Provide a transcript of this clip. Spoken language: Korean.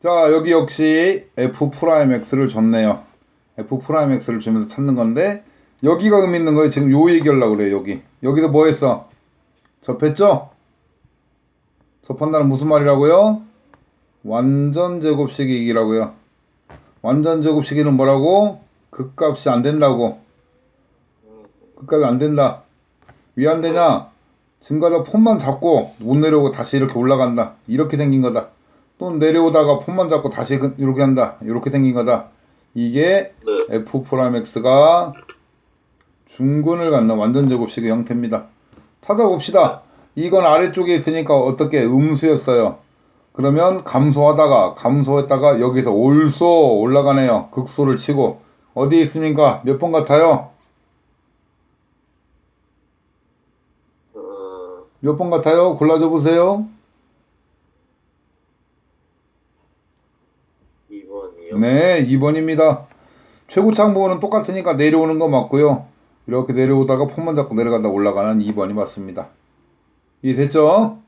자, 여기 역시 F 프라임 X를 줬네요. F 프라임 X를 주면서 찾는 건데, 여기가 의미 있는 거예요. 지금 요 얘기하려고 그래요, 여기. 여기서 뭐 했어? 접했죠? 접한다는 무슨 말이라고요? 완전 제곱식이기라고요. 완전 제곱식이는 뭐라고? 극값이 안 된다고. 극값이 안 된다. 왜 안 되냐? 증가자 폰만 잡고 못 내려오고 다시 이렇게 올라간다. 이렇게 생긴 거다. 또 내려오다가 폰만 잡고 다시 그- 이렇게 한다. 이렇게 생긴 거다. 이게 네. F 프라임 X가 중근을 갖는 완전 제곱식의 형태입니다. 찾아봅시다. 이건 아래쪽에 있으니까 어떻게 음수였어요. 그러면 감소하다가 감소했다가 여기서 올소 올라가네요. 극소를 치고 어디에 있습니까? 몇 번 같아요? 어, 몇번 같아요? 골라줘 보세요. 네, 2번입니다. 최고창 부호는 똑같으니까 내려오는 거 맞고요. 이렇게 내려오다가 폰만 잡고 내려간다 올라가는 2번이 맞습니다. 이해 됐죠?